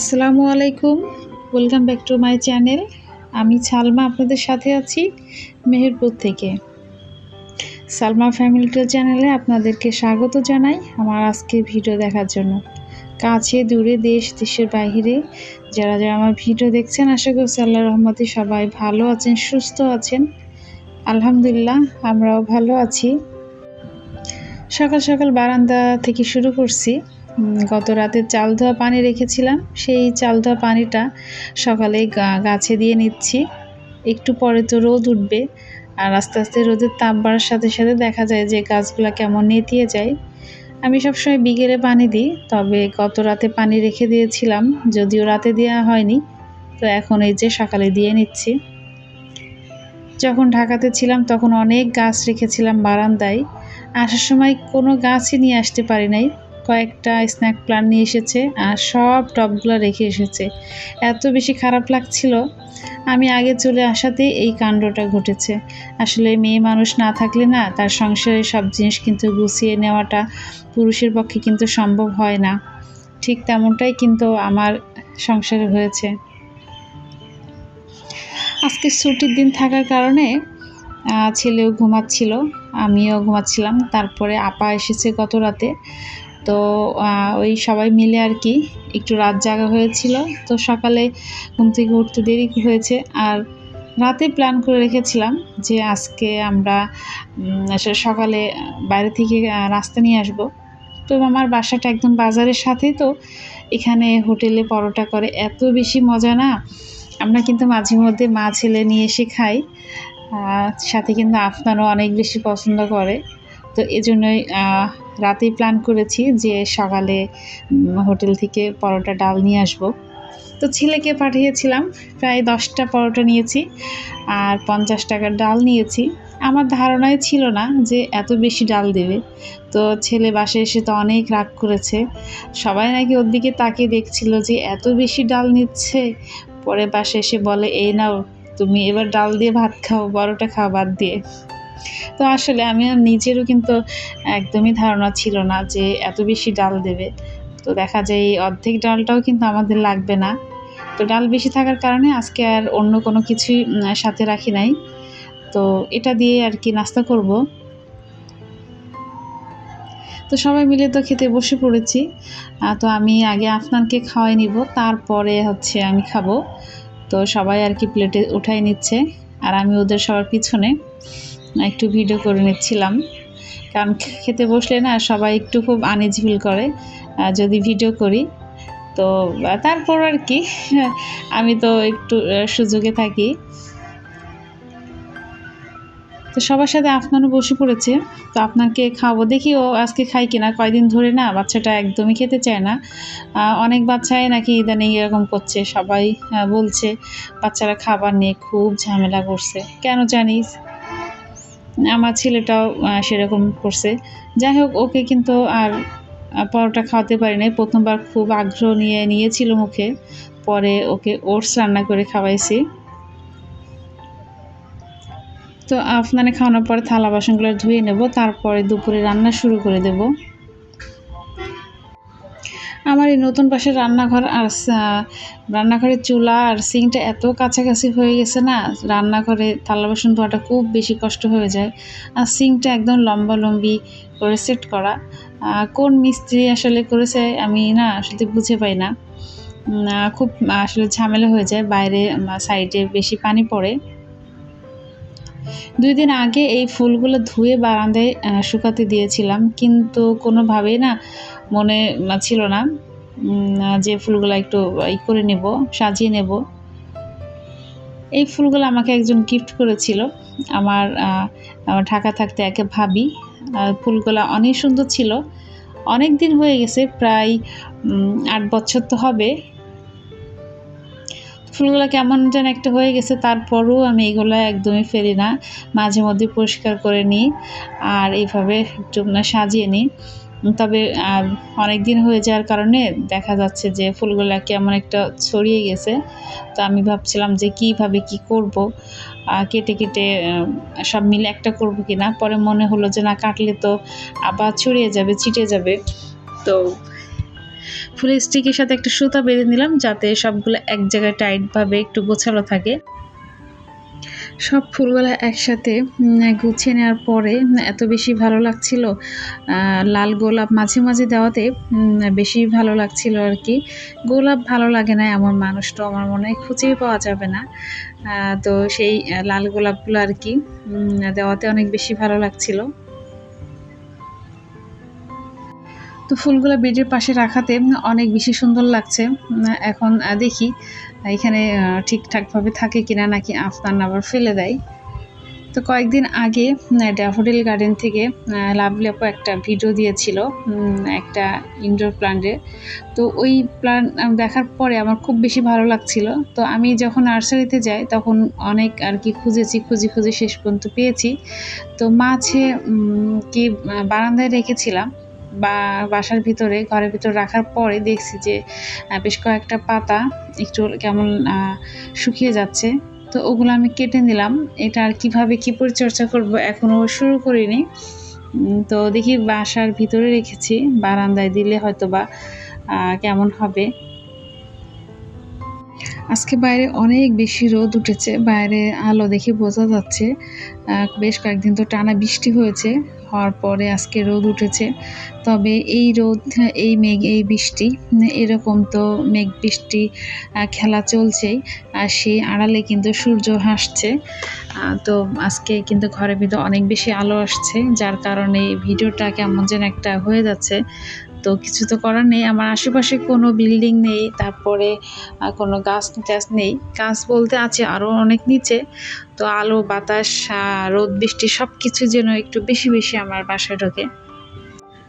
আসসালামু আলাইকুম। Welcome back to my channel আমি সালমা আপনাদের সাথে আছি মেহেরপুর থেকে। সালমা ফ্যামিলি টু চ্যানেলে আপনাদেরকে স্বাগত জানাই আমার আজকের ভিডিও দেখার জন্য। কাছে, দূরে, দেশ, দেশের বাইরে যারা যারা আমার ভিডিও দেখছেন, আশা করছি আল্লাহ রহমতে সবাই ভালো আছেন, সুস্থ আছেন। আলহামদুলিল্লাহ, আমরাও ভালো আছি। সকাল সকাল বারান্দা থেকে শুরু করছি। গত রাতে চাল ধোয়া পানি রেখেছিলাম। সেই চাল ধোয়া পানিটা সকালে গাছে দিয়ে নিচ্ছি। একটু পরে তো রোদ উঠবে। আর আস্তে আস্তে রোদের তাপ বাড়ার সাথে সাথে দেখা যায় যে গাছগুলা কেমন নেতিয়ে যায়। আমি সবসময় বিকেলে পানি দিই, তবে গত রাতে পানি রেখে দিয়েছিলাম, যদিও রাতে দেওয়া হয়নি। তো এখন এই যে সকালে দিয়ে নিচ্ছি। যখন ঢাকাতে ছিলাম, তখন অনেক গাছ রেখেছিলাম বারান্দায়। আসার সময় কোনো গাছই নিয়ে আসতে পারি নাই। কয়েকটা স্ন্যাক প্লান্ট নিয়ে এসেছে আর সব টবগুলো রেখে এসেছে। এত বেশি খারাপ লাগছিল, আমি আগে চলে আসাতেই এই কাণ্ডটা ঘটেছে। আসলে মেয়ে মানুষ না থাকলে না তার সংসারে সব জিনিস কিন্তু গুছিয়ে নেওয়াটা পুরুষের পক্ষে কিন্তু সম্ভব হয় না। ঠিক তেমনটাই কিন্তু আমার সংসারে হয়েছে। আজকে ছুটির দিন থাকার কারণে ছেলেও ঘুমাচ্ছিল, আমিও ঘুমাচ্ছিলাম। তারপরে আপা এসেছে গত রাতে। তো ওই সবাই মিলে আর কি একটু রাত জাগা হয়েছিল। তো সকালে ঘুম থেকে উঠতে দেরি হয়েছে। আর রাতে প্ল্যান করে রেখেছিলাম যে আজকে আমরা সকালে বাইরে থেকে রাস্তা নিয়ে আসব। তো আমার বাসাটা একদম বাজারের সাথেই তো, এখানে হোটেলে পরোটা করে। এত বেশি মজা না? আমরা কিন্তু মাঝে মধ্যে মা ছেলে নিয়ে এসে খাই। সাথে কিন্তু আফনানও অনেক বেশি পছন্দ করে। তো এজন্যই রাতেই প্ল্যান করেছি যে সকালে হোটেল থেকে পরোটা, ডাল নিয়ে আসব। তো ছেলেকে পাঠিয়েছিলাম, প্রায় দশটা পরোটা নিয়েছি আর পঞ্চাশ টাকার ডাল নিয়েছি। আমার ধারণাই ছিল না যে এত বেশি ডাল দেবে। তো ছেলে বাসায় এসে তো অনেক রাগ করেছে। সবাই নাকি ওর দিকে তাকিয়ে দেখছিল যে এত বেশি ডাল নিচ্ছে। পরে বাসায় এসে বলে, এই নাও, তুমি এবার ডাল দিয়ে ভাত খাও বড়টা খাও বাদ দিয়ে। তো আসলে আমি আর নিজেরও কিন্তু একদমই ধারণা ছিল না যে এত বেশি ডাল দেবে। তো দেখা যায় এই অর্ধেক ডালটাও কিন্তু আমাদের লাগবে না। তো ডাল বেশি থাকার কারণে আজকে আর অন্য কোনো কিছুই সাথে রাখি নাই। তো এটা দিয়ে আর কি নাস্তা করব। তো সবাই মিলে তো খেতে বসে পড়েছি। তো আমি আগে আফনানকে খাওয়াই নিব, তারপরে হচ্ছে আমি খাব। তো সবাই আর কি প্লেটে উঠাই নিচ্ছে, আর আমি ওদের সবার পিছনে। একটু ভিডিও করে নিচ্ছিলাম। কারণ খেতে বসলে না সবাই একটু খুব আনিজ ফিল করে যদি ভিডিও করি। তো তারপর আর কি, আমি তো একটু সুযোগে থাকি। তো সবার সাথে আফনানও বসে পড়েছে। তো আপনাকে খাব দেখি ও আজকে খাই কিনা। কয়দিন ধরে না বাচ্চাটা একদমই খেতে চায় না। অনেক বাচ্চাই নাকি ইদানিং এরকম করছে। সবাই বলছে, বাচ্চারা খাবার নিয়ে খুব ঝামেলা করছে। কেন জানিস? আমার ছেলেটাও সেরকম করছে। যাই হোক, ওকে কিন্তু আর পরোটা খাওয়াতে পারি নাই। প্রথমবার খুব আগ্রহ নিয়ে নিয়েছিল মুখে। পরে ওকে ওটস রান্না করে খাওয়াইছি। তো আফনানে খাওয়ানোর পরে থালা বাসনগুলো ধুয়ে নেব। তারপরে দুপুরে রান্না শুরু করে দেব। আমার এই নতুন পাশে রান্নাঘর আর রান্নাঘরের চুলা আর সিংটা এত কাছাকাছি হয়ে গেছে না, রান্নাঘরে থালা বাসন ধোয়াটা খুব বেশি কষ্ট হয়ে যায়। আর সিংটা একদম লম্বা লম্বি করে সেট করা। কোন মিস্ত্রি আসলে করেছে আমি না আসলে বুঝে পাই না। খুব আসলে ঝামেলা হয়ে যায়। বাইরে সাইডে বেশি পানি পড়ে। দুই দিন আগে এই ফুলগুলো ধুয়ে বারান্দায় শুকাতে দিয়েছিলাম, কিন্তু কোনোভাবেই না মনে ছিল না যে ফুলগুলো একটু ই করে নেব, সাজিয়ে নেব। এই ফুলগুলো আমাকে একজন গিফট করেছিল। আমার ঢাকা থাকতে একে ভাবি ফুলগুলো অনেক সুন্দর ছিল। অনেক দিন হয়ে গেছে, প্রায় আট বছর তো হবে। ফুলগুলো কেমন যেন একটা হয়ে গেছে, তারপরও আমি এগুলো একদমই ফেলি না। মাঝে মধ্যে পরিষ্কার করে নিই আর এইভাবে একটু সাজিয়ে নিই। তবে অনেক দিন হয়ে যাওয়ার কারণে দেখা যাচ্ছে যে ফুলগুলো কেমন একটা ছড়িয়ে গেছে। তো আমি ভাবছিলাম যে কীভাবে কি করব? কেটে কেটে সব মিলে একটা করব কি না পরে মনে হলো যে না, কাটলে তো আবার ছড়িয়ে যাবে, ছিটে যাবে। তো ফুলের স্টিকের সাথে একটা সুতা বেঁধে নিলাম, যাতে সবগুলো এক জায়গায় টাইটভাবে একটু গোছালো থাকে। সব ফুলগুলো একসাথে গুছিয়ে নেওয়ার পরে এত বেশি ভালো লাগছিল লাল গোলাপ মাঝে মাঝে দেওয়াতে বেশি ভালো লাগছিল আর কি। গোলাপ ভালো লাগে না এমন মানুষ তো আমার মনে হয় খুঁজেই পাওয়া যাবে না। তো সেই লাল গোলাপগুলো আর কি দেওয়াতে অনেক বেশি ভালো লাগছিল। তো ফুলগুলো বেডের পাশে রাখাতে অনেক বেশি সুন্দর লাগছে। এখন দেখি, এখানে ঠিকঠাকভাবে থাকে কিনা নাকি আফতান আবার ফেলে দেয়। তো কয়েকদিন আগে ড্যাফোডিল গার্ডেন থেকে লাভলি আপু একটা ভিডিও দিয়েছিল একটা ইনডোর প্ল্যান্টের তো ওই প্ল্যান্ট দেখার পরে আমার খুব বেশি ভালো লাগছিল। তো আমি যখন নার্সারিতে যাই, তখন অনেক আর কি খুঁজেছি, খুঁজে খুঁজে শেষ পর্যন্ত পেয়েছি। তো মাছে কি বারান্দায় রেখেছিলাম। বা বাসার ভিতরে, ঘরের ভিতরে রাখার পরে দেখছি যে বেশ কয়েকটা পাতা একটু কেমন শুকিয়ে যাচ্ছে। তো ওগুলো আমি কেটে নিলাম। এটা আর কীভাবে কী পরিচর্যা করব এখনও শুরু করিনি। তো দেখি বাসার ভিতরে রেখেছি। বারান্দায় দিলে হয়তো বা কেমন হবে। আজকে বাইরে অনেক বেশি রোদ উঠেছে। বাইরে আলো দেখে বোঝা যাচ্ছে বেশ কয়েকদিন তো টানা বৃষ্টি হয়েছে। হওয়ার পরে আজকে রোদ উঠেছে। তবে এই রোদ, এই মেঘ, এই বৃষ্টি, এরকম তো মেঘ বৃষ্টি খেলা চলছেই। আর সেই আড়ালে কিন্তু সূর্য হাসছে। তো আজকে কিন্তু ঘরের ভিতরে অনেক বেশি আলো আসছে, যার কারণে ভিডিওটা কেমন যেন একটা হয়ে যাচ্ছে। তো কিছু তো করার নেই। আমার আশেপাশে কোনো বিল্ডিং নেই, তারপরে কোনো গাছ টাছ নেই। গাছ বলতে আছে আরও অনেক নিচে। তো আলো, বাতাস রোদ, বৃষ্টি সব কিছু যেন একটু বেশি বেশি আমার বাসায় ঢোকে।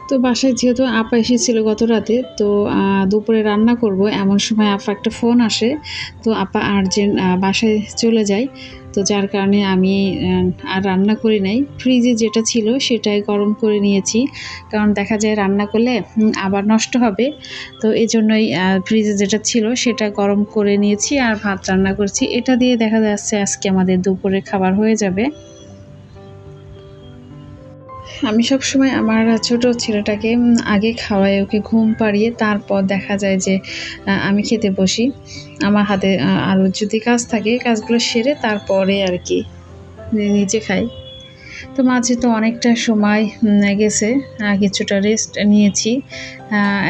তো বাসায় যেহেতু আপা এসেছিল গত রাতে, তো দুপুরে রান্না করব। এমন সময় আপা একটা ফোন আসে। তো আপা আর্জেন্ট বাসায় চলে যায়। তো যার কারণে আমি আর রান্না করি নাই। ফ্রিজে যেটা ছিল সেটাই গরম করে নিয়েছি। কারণ দেখা যায় রান্না করলে আবার নষ্ট হবে। তো এই জন্যই ফ্রিজে যেটা ছিল সেটা গরম করে নিয়েছি আর ভাত রান্না করছি। এটা দিয়ে দেখা যাচ্ছে আজকে আমাদের দুপুরে খাবার হয়ে যাবে। আমি সব সময় আমার ছোট ছেলেটাকে আগে খাওয়াই, ওকে ঘুম পাড়িয়ে তারপর দেখা যায় যে আমি খেতে বসি। আমার হাতে আরও যদি কাজ থাকে, কাজগুলো সেরে তারপরে আর কি নিজে খাই। তো মাঝে তো অনেকটা সময় গেছে কিছুটা রেস্ট নিয়েছি।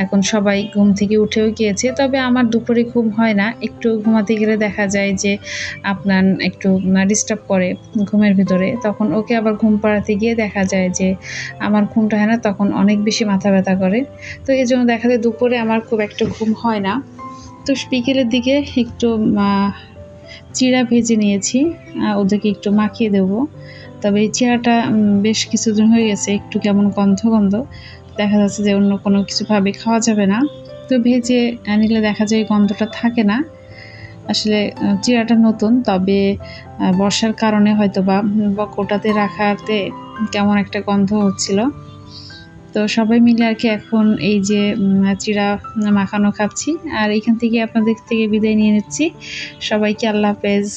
এখন সবাই ঘুম থেকে উঠেও গিয়েছে। তবে আমার দুপুরে ঘুম হয় না। একটু ঘুমাতে গেলে দেখা যায় যে আপনার একটু ডিস্টার্ব করে ঘুমের ভিতরে। তখন ওকে আবার ঘুম পাড়াতে গিয়ে দেখা যায় যে আমার ঘুমটা হয় না, তখন অনেক বেশি মাথা ব্যথা করে। তো এই জন্য দেখা যায় দুপুরে আমার খুব একটা ঘুম হয় না। তো বিকেলের দিকে একটু চিড়া ভেজে নিয়েছি ওদেরকে একটু মাখিয়ে দেবো। তবে এই চিড়াটা বেশ কিছুদিন হয়ে গেছে, একটু কেমন গন্ধ গন্ধ। দেখা যাচ্ছে যে অন্য কোনো কিছুভাবে খাওয়া যাবে না। তো ভেজে নিলে দেখা যায় গন্ধটা থাকে না। আসলে চিড়াটা নতুন, তবে বর্ষার কারণে হয়তো বা কোটাতে রাখাতে কেমন একটা গন্ধ হচ্ছিল। তো সবাই মিলে আর কি এখন এই যে চিরা মাখানো খাচ্ছি। আর এখান থেকে আপনাদের থেকে বিদায় নিয়ে নিচ্ছি। সবাইকে আল্লাহ হাফেজ।